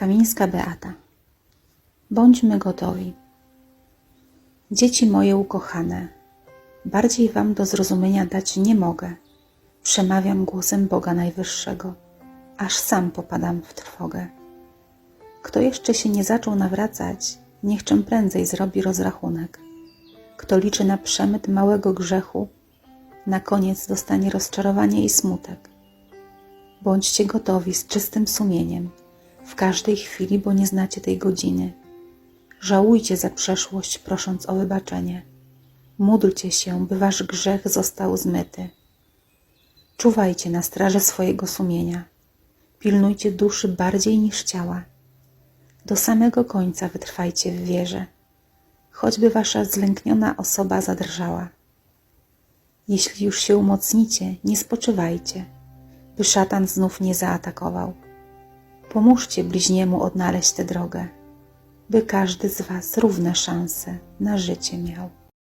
Kamińska Beata. Bądźmy gotowi. Dzieci moje ukochane, bardziej wam do zrozumienia dać nie mogę. Przemawiam głosem Boga Najwyższego, aż sam popadam w trwogę. Kto jeszcze się nie zaczął nawracać, niech czym prędzej zrobi rozrachunek. Kto liczy na przemyt małego grzechu, na koniec dostanie rozczarowanie i smutek. Bądźcie gotowi z czystym sumieniem, w każdej chwili, bo nie znacie tej godziny. Żałujcie za przeszłość, prosząc o wybaczenie. Módlcie się, by wasz grzech został zmyty. Czuwajcie na straży swojego sumienia. Pilnujcie duszy bardziej niż ciała. Do samego końca wytrwajcie w wierze, choćby wasza zlękniona osoba zadrżała. Jeśli już się umocnicie, nie spoczywajcie, by szatan znów nie zaatakował. Pomóżcie bliźniemu odnaleźć tę drogę, by każdy z was równe szanse na życie miał.